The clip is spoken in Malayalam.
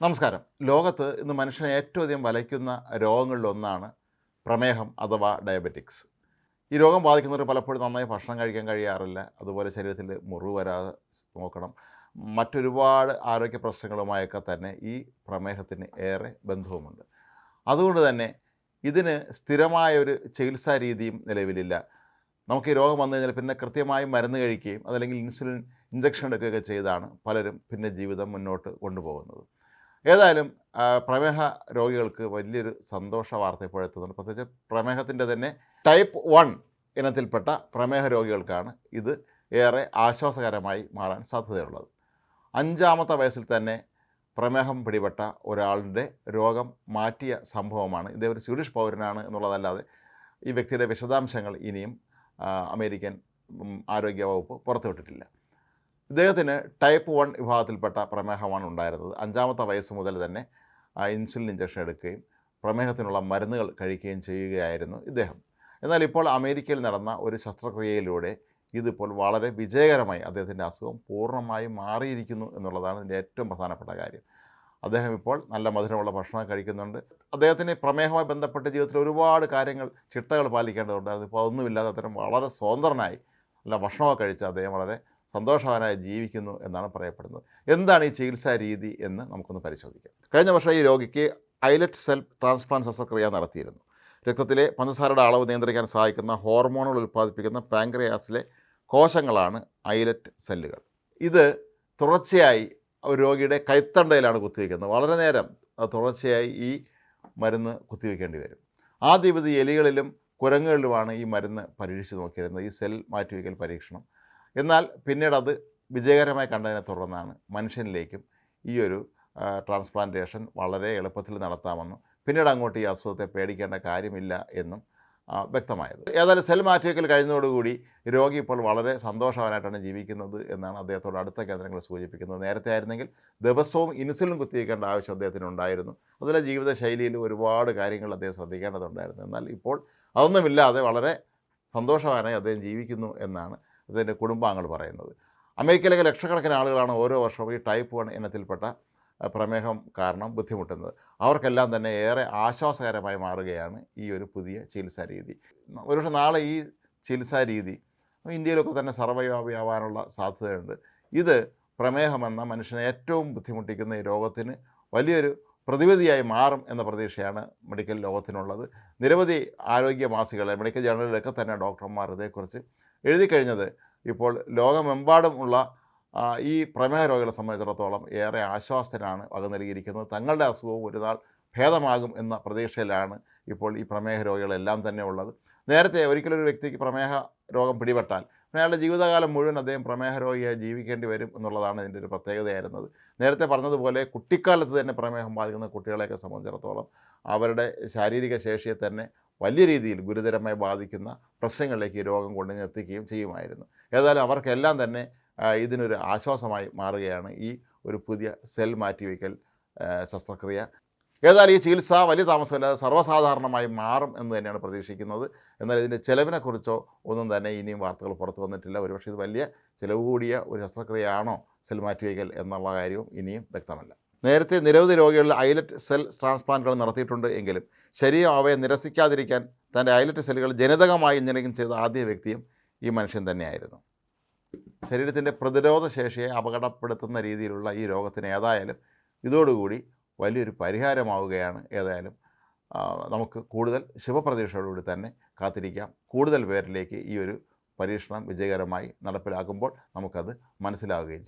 നമസ്കാരം. ലോകത്ത് ഇന്ന് മനുഷ്യനെ ഏറ്റവും അധികം വലയ്ക്കുന്ന രോഗങ്ങളിലൊന്നാണ് പ്രമേഹം അഥവാ ഡയബറ്റിക്സ്. ഈ രോഗം ബാധിക്കുന്നവർ പലപ്പോഴും നന്നായി ഭക്ഷണം കഴിക്കാൻ കഴിയാറില്ല. അതുപോലെ ശരീരത്തിൽ മുറിവ് വരാതെ നോക്കണം. മറ്റൊരുപാട് ആരോഗ്യ പ്രശ്നങ്ങളുമായൊക്കെ തന്നെ ഈ പ്രമേഹത്തിന് ഏറെ ബന്ധവുമുണ്ട്. അതുകൊണ്ട് തന്നെ ഇതിന് സ്ഥിരമായ ഒരു ചികിത്സാ രീതിയും നിലവിലില്ല. നമുക്ക് ഈ രോഗം വന്നു കഴിഞ്ഞാൽ പിന്നെ കൃത്യമായി മരുന്ന് കഴിക്കുകയും അതല്ലെങ്കിൽ ഇൻസുലിൻ ഇഞ്ചക്ഷൻ എടുക്കുകയൊക്കെ ചെയ്താണ് പലരും പിന്നെ ജീവിതം മുന്നോട്ട് കൊണ്ടുപോകുന്നത്. ഏതായാലും പ്രമേഹ രോഗികൾക്ക് വലിയൊരു സന്തോഷ വാർത്ത ഇപ്പോൾ എത്തുന്നുണ്ട്. പ്രത്യേകിച്ച് പ്രമേഹത്തിന്റെ തന്നെ ടൈപ്പ് വൺ ഇനത്തിൽപ്പെട്ട പ്രമേഹ രോഗികൾക്കാണ് ഇത് ഏറെ ആശ്വാസകരമായി മാറാൻ സാധ്യതയുള്ളത്. അഞ്ചാമത്തെ വയസ്സിൽ തന്നെ പ്രമേഹം പിടിപെട്ട ഒരാളുടെ രോഗം മാറ്റിയ സംഭവമാണ്. ഇദ്ദേഹം ഒരു സ്വീഡിഷ് പൗരനാണ് എന്നുള്ളതല്ലാതെ ഈ വ്യക്തിയുടെ വിശദാംശങ്ങൾ ഇനിയും അമേരിക്കൻ ആരോഗ്യ വകുപ്പ് പുറത്തുവിട്ടിട്ടില്ല. ഇദ്ദേഹത്തിന് ടൈപ്പ് വൺ വിഭാഗത്തിൽപ്പെട്ട പ്രമേഹമാണ് ഉണ്ടായിരുന്നത്. അഞ്ചാമത്തെ വയസ്സ് മുതൽ തന്നെ ഇൻസുലിൻ ഇഞ്ചക്ഷൻ എടുക്കുകയും പ്രമേഹത്തിനുള്ള മരുന്നുകൾ കഴിക്കുകയും ചെയ്യുകയായിരുന്നു ഇദ്ദേഹം. എന്നാൽ ഇപ്പോൾ അമേരിക്കയിൽ നടന്ന ഒരു ശസ്ത്രക്രിയയിലൂടെ ഇതിപ്പോൾ വളരെ വിജയകരമായി അദ്ദേഹത്തിന്റെ അസുഖം പൂർണമായും മാറിയിരിക്കുന്നു എന്നുള്ളതാണ് ഇതിന്റെ ഏറ്റവും പ്രധാനപ്പെട്ട കാര്യം. അദ്ദേഹം ഇപ്പോൾ നല്ല മധുരമുള്ള ഭക്ഷണം കഴിക്കുന്നുണ്ട്. അദ്ദേഹത്തിന് പ്രമേഹവുമായി ബന്ധപ്പെട്ട ജീവിതത്തിൽ ഒരുപാട് കാര്യങ്ങൾ ചിട്ടകൾ പാലിക്കേണ്ടതുണ്ടായിരുന്നു. ഇപ്പോൾ അതൊന്നുമില്ലാതെ അത്തരം വളരെ സ്വതന്ത്രനായി നല്ല ഭക്ഷണമൊക്കെ കഴിച്ച് അദ്ദേഹം വളരെ സന്തോഷവാനായി ജീവിക്കുന്നു എന്നാണ് പറയപ്പെടുന്നത്. എന്താണ് ഈ ചികിത്സാ രീതി എന്ന് നമുക്കൊന്ന് പരിശോധിക്കാം. കഴിഞ്ഞ വർഷം ഈ രോഗിക്ക് ഐലറ്റ് സെൽ ട്രാൻസ്പ്ലാന്റ് ശസ്ത്രക്രിയ നടത്തിയിരുന്നു. രക്തത്തിലെ പഞ്ചസാരയുടെ അളവ് നിയന്ത്രിക്കാൻ സഹായിക്കുന്ന ഹോർമോണുകൾ ഉൽപ്പാദിപ്പിക്കുന്ന പാങ്ക്രിയാസിലെ കോശങ്ങളാണ് ഐലറ്റ് സെല്ലുകൾ. ഇത് തുടർച്ചയായി ഒരു രോഗിയുടെ കൈത്തണ്ടയിലാണ് കുത്തിവെക്കുന്നത്. വളരെ നേരം തുടർച്ചയായി ഈ മരുന്ന് കുത്തിവെക്കേണ്ടി വരും. ആദ്യം ഇത് എലികളിലും കുരങ്ങുകളിലുമാണ് ഈ മരുന്ന് പരീക്ഷിച്ച് നോക്കിയിരുന്നത്. ഈ സെൽ മാറ്റിവെക്കൽ പരീക്ഷണം എന്നാൽ പിന്നീട് അത് വിജയകരമായി കണ്ടതിനെ തുടർന്നാണ് മനുഷ്യനിലേക്കും ഈ ഒരു ട്രാൻസ്പ്ലാന്റേഷൻ വളരെ എളുപ്പത്തിൽ നടത്താമെന്നും പിന്നീട് അങ്ങോട്ട് ഈ അസുഖത്തെ പേടിക്കേണ്ട കാര്യമില്ല എന്നും വ്യക്തമായത്. ഏതായാലും സെൽ മാറ്റിവെക്കൽ കഴിഞ്ഞതോടുകൂടി രോഗി ഇപ്പോൾ വളരെ സന്തോഷവാനായിട്ടാണ് ജീവിക്കുന്നത് എന്നാണ് അദ്ദേഹത്തോട് അടുത്ത കേന്ദ്രങ്ങൾ സൂചിപ്പിക്കുന്നത്. നേരത്തെ ആയിരുന്നെങ്കിൽ ദിവസവും ഇൻസുലിൻ കുത്തിവെക്കേണ്ട ആവശ്യം അദ്ദേഹത്തിന് ഉണ്ടായിരുന്നു. അതുപോലെ ജീവിതശൈലിയിൽ ഒരുപാട് കാര്യങ്ങൾ അദ്ദേഹം ശ്രദ്ധിക്കേണ്ടതുണ്ടായിരുന്നു. എന്നാൽ ഇപ്പോൾ അതൊന്നുമില്ലാതെ വളരെ സന്തോഷവാനായി അദ്ദേഹം ജീവിക്കുന്നു എന്നാണ് അദ്ദേഹത്തിന്റെ കുടുംബാംഗങ്ങൾ പറയുന്നത്. അമേരിക്കയിലേക്ക് ലക്ഷക്കണക്കിന് ആളുകളാണ് ഓരോ വർഷവും ഈ ടൈപ്പ് വൺ ഇനത്തിൽപ്പെട്ട പ്രമേഹം കാരണം ബുദ്ധിമുട്ടുന്നത്. അവർക്കെല്ലാം തന്നെ ഏറെ ആശ്വാസകരമായി മാറുകയാണ് ഈ ഒരു പുതിയ ചികിത്സാ രീതി. ഒരുപക്ഷെ നാളെ ഈ ചികിത്സാ രീതി ഇന്ത്യയിലൊക്കെ തന്നെ സർവവ്യാപിയാവാനുള്ള സാധ്യതയുണ്ട്. ഇത് പ്രമേഹമെന്ന മനുഷ്യനെ ഏറ്റവും ബുദ്ധിമുട്ടിക്കുന്ന ഈ രോഗത്തിന് വലിയൊരു പ്രതിവിധിയായി മാറും എന്ന പ്രതീക്ഷയാണ് മെഡിക്കൽ ലോകത്തിനുള്ളത്. നിരവധി ആരോഗ്യ മാസികളെ മെഡിക്കൽ ജേണലിലൊക്കെ തന്നെ ഡോക്ടർമാർ ഇതേക്കുറിച്ച് എഴുതി കഴിഞ്ഞത് ഇപ്പോൾ ലോകമെമ്പാടുമുള്ള ഈ പ്രമേഹ രോഗികളെ സംബന്ധിച്ചിടത്തോളം ഏറെ ആശ്വാസത്തിനാണ് വക നൽകിയിരിക്കുന്നത്. തങ്ങളുടെ അസുഖവും ഒരു നാൾ ഭേദമാകും എന്ന പ്രതീക്ഷയിലാണ് ഇപ്പോൾ ഈ പ്രമേഹ രോഗികളെല്ലാം തന്നെ ഉള്ളത്. നേരത്തെ ഒരിക്കലൊരു വ്യക്തിക്ക് പ്രമേഹ രോഗം പിടിപെട്ടാൽ അയാളുടെ ജീവിതകാലം മുഴുവൻ അദ്ദേഹം പ്രമേഹ രോഗിയായി ജീവിക്കേണ്ടി വരും എന്നുള്ളതാണ് ഇതിന്റെ ഒരു പ്രത്യേകതയായിരുന്നത്. നേരത്തെ പറഞ്ഞതുപോലെ കുട്ടിക്കാലത്ത് തന്നെ പ്രമേഹം ബാധിക്കുന്ന കുട്ടികളെയൊക്കെ സംബന്ധിച്ചിടത്തോളം അവരുടെ ശാരീരിക ശേഷിയെ തന്നെ വലിയ രീതിയിൽ ഗുരുതരമായി ബാധിക്കുന്ന പ്രശ്നങ്ങളിലേക്ക് രോഗം കൊണ്ടുവന്ന് എത്തിക്കുകയും ചെയ്യുമായിരുന്നു. ഏതായാലും അവർക്കെല്ലാം തന്നെ ഇതിനൊരു ആശ്വാസമായി മാറുകയാണ് ഈ ഒരു പുതിയ സെൽ മാറ്റിവെക്കൽ ശസ്ത്രക്രിയ. ഏതായാലും ഈ ചികിത്സ വലിയ താമസമില്ലാതെ സർവസാധാരണമായി മാറും എന്ന് തന്നെയാണ് പ്രതീക്ഷിക്കുന്നത്. എന്നാൽ ഇതിന്റെ ചിലവിനെക്കുറിച്ചോ ഒന്നും തന്നെ ഇനിയും വാർത്തകൾ പുറത്തു വന്നിട്ടില്ല. ഒരുപക്ഷെ ഇത് വലിയ ചിലവ് കൂടിയ ഒരു ശസ്ത്രക്രിയയാണോ സെൽ മാറ്റിവെക്കൽ എന്നുള്ള കാര്യവും ഇനിയും വ്യക്തമല്ല. നേരത്തെ നിരവധി രോഗികളിൽ ഐലറ്റ് സെൽ ട്രാൻസ്പ്ലാന്റുകൾ നടത്തിയിട്ടുണ്ട് എങ്കിലും ശരീരം അവയെ നിരസിക്കാതിരിക്കാൻ തന്റെ ഐലറ്റ് സെല്ലുകൾ ജനിതകമായി എഞ്ചിനീയറിംഗ് ചെയ്ത ആദ്യ വ്യക്തിയും ഈ മനുഷ്യൻ തന്നെയായിരുന്നു. ശരീരത്തിന്റെ പ്രതിരോധ ശേഷിയെ അപകടപ്പെടുത്തുന്ന രീതിയിലുള്ള ഈ രോഗത്തിന് ഏതായാലും ഇതോടുകൂടി വലിയൊരു പരിഹാരമാവുകയാണ്. ഏതായാലും നമുക്ക് കൂടുതൽ ശുഭപ്രതീക്ഷയോടുകൂടി തന്നെ കാത്തിരിക്കാം. കൂടുതൽ പേരിലേക്ക് ഈ ഒരു പരീക്ഷണം വിജയകരമായി നടപ്പിലാക്കുമ്പോൾ നമുക്കത് മനസ്സിലാവുകയും ചെയ്യും.